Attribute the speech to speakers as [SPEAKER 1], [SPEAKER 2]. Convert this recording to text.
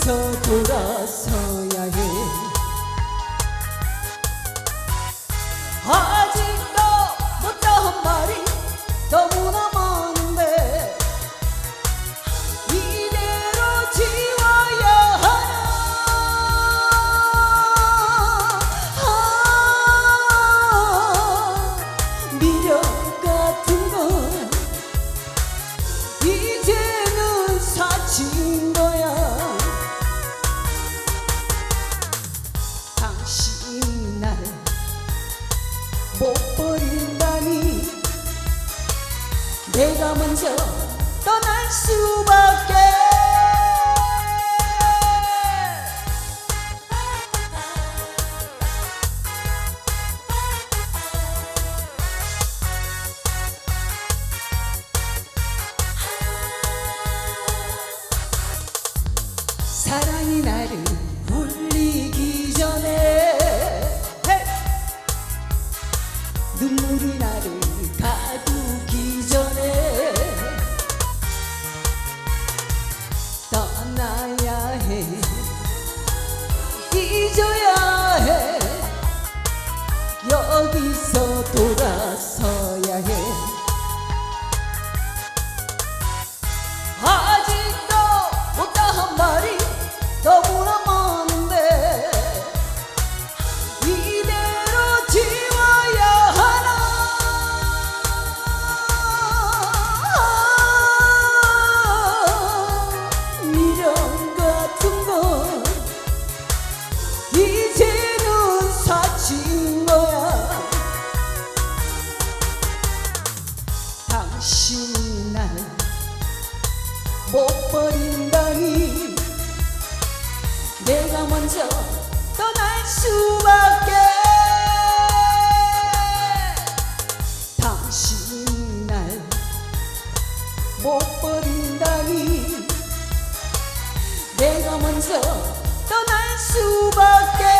[SPEAKER 1] 어서 돌아서야 해. 아 내가 먼저 떠날 수밖에 사랑이 나를 울리기 전에! 눈물이 나를 가두 당신이 날못 버린다니. 내가 먼저 떠날 수밖에. 당신이 날못 버린다니. 내가 먼저 떠날 수밖에